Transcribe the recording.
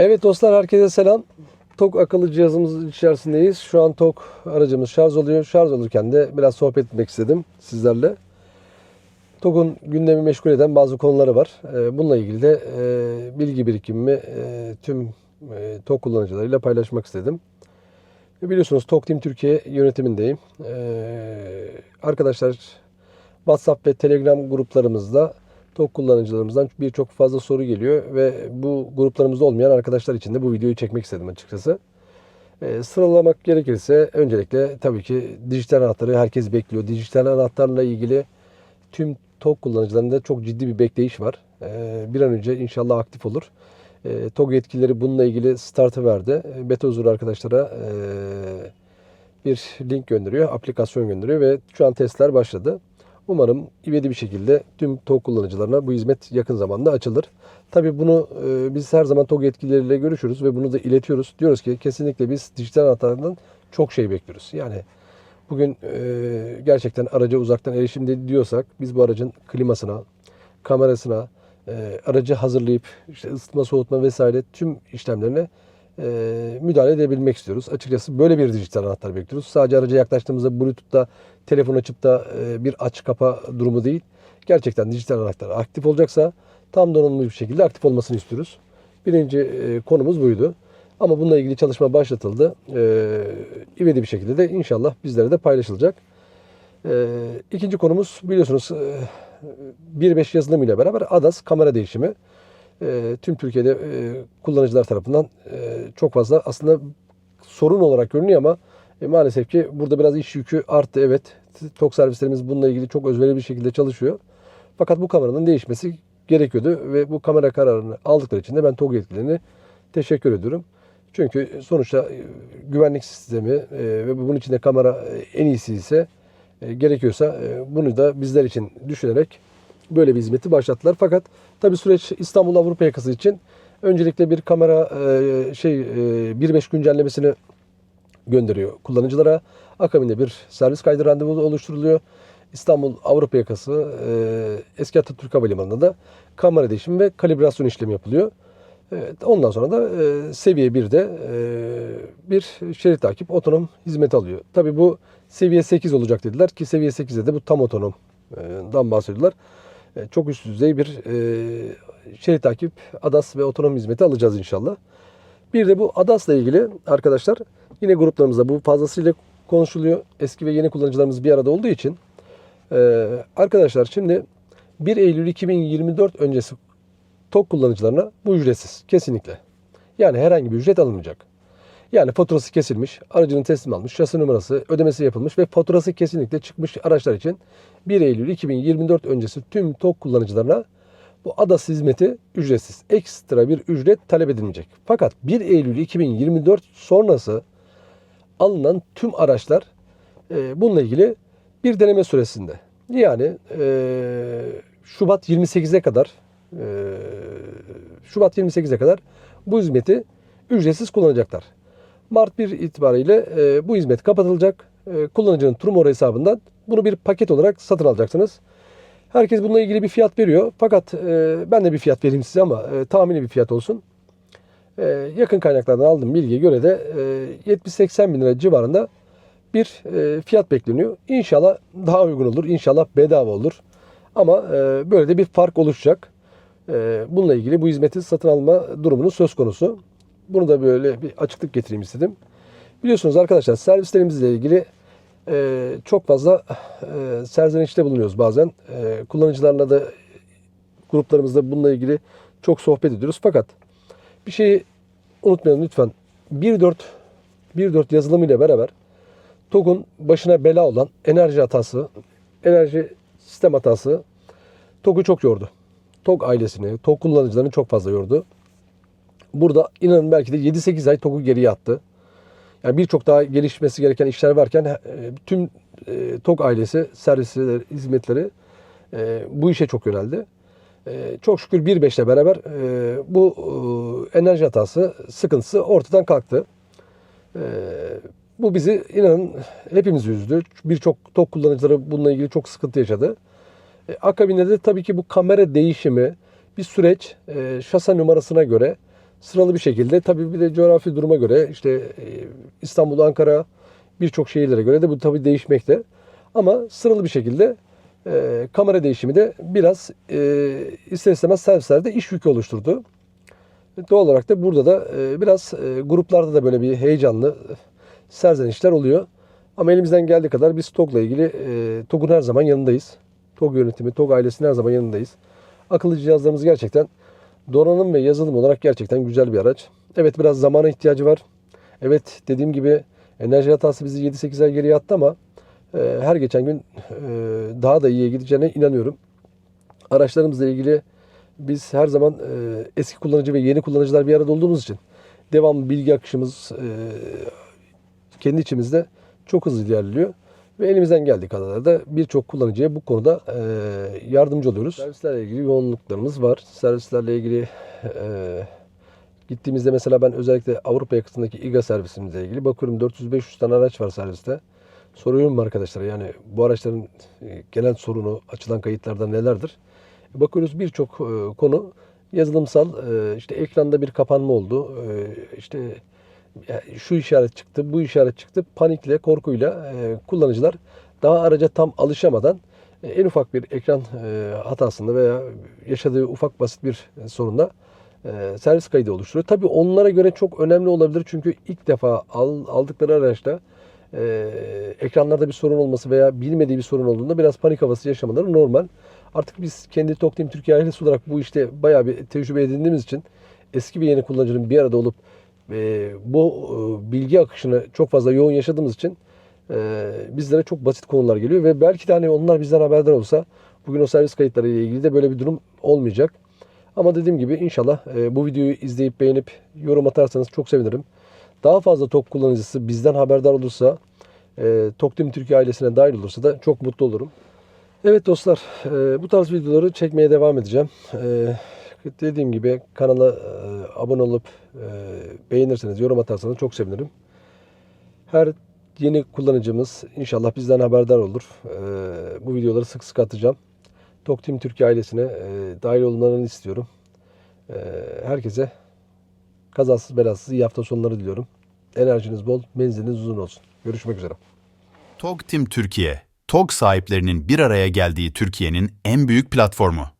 Evet dostlar herkese selam. TOK akıllı cihazımız içerisindeyiz. Şu an TOK aracımız şarj oluyor. Şarj olurken de biraz sohbet etmek istedim sizlerle. TOK'un gündemi meşgul eden bazı konuları var. Ee, Bununla ilgili de e, bilgi birikimimi e, tüm e, TOK kullanıcılarıyla paylaşmak istedim. Biliyorsunuz TOK Team Türkiye yönetimindeyim. Arkadaşlar WhatsApp ve Telegram gruplarımızda TOK kullanıcılarımızdan birçok fazla soru geliyor ve bu gruplarımızda olmayan arkadaşlar için de bu videoyu çekmek istedim açıkçası. Ee, sıralamak gerekirse öncelikle tabii ki dijital anahtarı herkes bekliyor. Dijital anahtarla ilgili tüm TOG kullanıcılarında çok ciddi bir bekleyiş var. Ee, bir an önce inşallah aktif olur. Ee, TOG yetkilileri bununla ilgili startı verdi. Beta huzur arkadaşlara ee, bir link gönderiyor, aplikasyon gönderiyor ve şu an testler başladı. Umarım ivedi bir şekilde tüm TOG kullanıcılarına bu hizmet yakın zamanda açılır. Tabii bunu e, biz her zaman TOG yetkilileriyle görüşürüz ve bunu da iletiyoruz. Diyoruz ki kesinlikle biz dijital anahtardan çok şey bekliyoruz. Yani bugün e, gerçekten araca uzaktan erişim diyorsak biz bu aracın klimasına, kamerasına, e, aracı hazırlayıp işte ısıtma, soğutma vesaire tüm işlemlerine e, müdahale edebilmek istiyoruz. Açıkçası böyle bir dijital anahtar bekliyoruz. Sadece araca yaklaştığımızda Bluetooth'ta telefon açıp da e, bir aç kapa durumu değil. Gerçekten dijital anahtar aktif olacaksa tam donanımlı bir şekilde aktif olmasını istiyoruz. Birinci e, konumuz buydu. Ama bununla ilgili çalışma başlatıldı. E, ivedi bir şekilde de inşallah bizlere de paylaşılacak. E, ikinci konumuz biliyorsunuz e, 1.5 yazılımı ile beraber ADAS kamera değişimi e, tüm Türkiye'de e, kullanıcılar tarafından e, çok fazla aslında sorun olarak görünüyor ama e, maalesef ki burada biraz iş yükü arttı. Evet, TOK servislerimiz bununla ilgili çok özverili bir şekilde çalışıyor. Fakat bu kameranın değişmesi gerekiyordu ve bu kamera kararını aldıkları için de ben TOG yetkililerine teşekkür ediyorum. Çünkü sonuçta güvenlik sistemi ve bunun içinde kamera en iyisi ise gerekiyorsa bunu da bizler için düşünerek böyle bir hizmeti başlattılar. Fakat tabi süreç İstanbul Avrupa yakası için öncelikle bir kamera e, şey e, 1.5 güncellemesini gönderiyor kullanıcılara. Akabinde bir servis kaydı randevu oluşturuluyor. İstanbul Avrupa yakası e, eski Atatürk Havalimanı'nda da kamera değişimi ve kalibrasyon işlemi yapılıyor. Evet, ondan sonra da e, seviye 1'de e, bir şerit takip otonom hizmet alıyor. Tabi bu seviye 8 olacak dediler ki seviye 8'de de bu tam otonomdan bahsediyorlar. E, çok üst düzey bir e, şerit takip, ADAS ve otonom hizmeti alacağız inşallah. Bir de bu ADAS'la ilgili arkadaşlar yine gruplarımızda bu fazlasıyla konuşuluyor. Eski ve yeni kullanıcılarımız bir arada olduğu için. E, arkadaşlar şimdi 1 Eylül 2024 öncesi TOK kullanıcılarına bu ücretsiz. Kesinlikle. Yani herhangi bir ücret alınmayacak. Yani faturası kesilmiş, aracının teslim almış, şasi numarası, ödemesi yapılmış ve faturası kesinlikle çıkmış araçlar için 1 Eylül 2024 öncesi tüm TOK kullanıcılarına bu ADAS hizmeti ücretsiz. Ekstra bir ücret talep edilmeyecek. Fakat 1 Eylül 2024 sonrası alınan tüm araçlar e, bununla ilgili bir deneme süresinde. Yani e, Şubat 28'e kadar e, Şubat 28'e kadar bu hizmeti ücretsiz kullanacaklar. Mart 1 itibariyle e, bu hizmet kapatılacak. E, kullanıcının Trumor hesabından bunu bir paket olarak satın alacaksınız. Herkes bununla ilgili bir fiyat veriyor. Fakat e, ben de bir fiyat vereyim size ama e, tahmini bir fiyat olsun. E, yakın kaynaklardan aldığım bilgiye göre de e, 70-80 bin lira civarında bir e, fiyat bekleniyor. İnşallah daha uygun olur. İnşallah bedava olur. Ama e, böyle de bir fark oluşacak. E, bununla ilgili bu hizmeti satın alma durumunun söz konusu. Bunu da böyle bir açıklık getireyim istedim. Biliyorsunuz arkadaşlar servislerimizle ilgili e, çok fazla e, serzenişte bulunuyoruz bazen. E, kullanıcılarla da gruplarımızda bununla ilgili çok sohbet ediyoruz. Fakat bir şeyi unutmayalım lütfen. 1.4 1.4 yazılımı ile beraber TOG'un başına bela olan enerji hatası, enerji sistem hatası TOG'u çok yordu. TOG ailesini, TOG kullanıcılarını çok fazla yordu. Burada inanın belki de 7-8 ay TOG'u geriye attı. Yani birçok daha gelişmesi gereken işler varken e, tüm e, TOG ailesi, servisleri, hizmetleri e, bu işe çok yöneldi. Çok şükür 1.5 ile beraber bu enerji hatası, sıkıntısı ortadan kalktı. Bu bizi inanın hepimiz üzdü. Birçok TOG kullanıcıları bununla ilgili çok sıkıntı yaşadı. Akabinde de tabii ki bu kamera değişimi bir süreç. Şasa numarasına göre sıralı bir şekilde tabii bir de coğrafi duruma göre işte e, İstanbul, Ankara birçok şehirlere göre de bu tabii değişmekte. Ama sıralı bir şekilde e, kamera değişimi de biraz e, ister istemez servislerde iş yükü oluşturdu. Doğal olarak da burada da e, biraz e, gruplarda da böyle bir heyecanlı e, serzenişler oluyor. Ama elimizden geldiği kadar biz TOG'la ilgili e, TOG'un her zaman yanındayız. TOG yönetimi, TOG ailesinin her zaman yanındayız. Akıllı cihazlarımız gerçekten donanım ve yazılım olarak gerçekten güzel bir araç. Evet biraz zamana ihtiyacı var. Evet dediğim gibi enerji hatası bizi 7-8 ay geriye attı ama e, her geçen gün e, daha da iyiye gideceğine inanıyorum. Araçlarımızla ilgili biz her zaman e, eski kullanıcı ve yeni kullanıcılar bir arada olduğumuz için devamlı bilgi akışımız e, kendi içimizde çok hızlı ilerliyor. Ve elimizden geldiği kadar da birçok kullanıcıya bu konuda e, yardımcı oluyoruz. Servislerle ilgili yoğunluklarımız var. Servislerle ilgili e, gittiğimizde mesela ben özellikle Avrupa yakasındaki İGA servisimizle ilgili bakıyorum 400-500 tane araç var serviste. Soruyorum arkadaşlara yani bu araçların e, genel sorunu açılan kayıtlarda nelerdir? Bakıyoruz birçok konu yazılımsal işte ekranda bir kapanma oldu. E, işte şu işaret çıktı, bu işaret çıktı. Panikle, korkuyla e, kullanıcılar daha araca tam alışamadan e, en ufak bir ekran e, hatasında veya yaşadığı ufak basit bir sorunda servis kaydı oluşturuyor. Tabii onlara göre çok önemli olabilir çünkü ilk defa al, aldıkları araçta ekranlarda bir sorun olması veya bilmediği bir sorun olduğunda biraz panik havası yaşamaları normal. Artık biz kendi Toktim Türkiye ailesi olarak bu işte bayağı bir tecrübe edindiğimiz için eski ve yeni kullanıcının bir arada olup e, bu e, bilgi akışını çok fazla yoğun yaşadığımız için e, bizlere çok basit konular geliyor ve belki de hani onlar bizden haberdar olsa bugün o servis kayıtları ile ilgili de böyle bir durum olmayacak. Ama dediğim gibi inşallah e, bu videoyu izleyip beğenip yorum atarsanız çok sevinirim. Daha fazla TOK kullanıcısı bizden haberdar olursa, e, TOKTIM Türkiye ailesine dahil olursa da çok mutlu olurum. Evet dostlar, e, bu tarz videoları çekmeye devam edeceğim. E, dediğim gibi kanala e, abone olup e, beğenirseniz, yorum atarsanız çok sevinirim. Her yeni kullanıcımız inşallah bizden haberdar olur. E, bu videoları sık sık atacağım. TokTeam Türkiye ailesine e, dahil olmalarını istiyorum. E, herkese kazasız belasız iyi hafta sonları diliyorum. Enerjiniz bol, menziliniz uzun olsun. Görüşmek üzere. TOG Team Türkiye, TOG sahiplerinin bir araya geldiği Türkiye'nin en büyük platformu.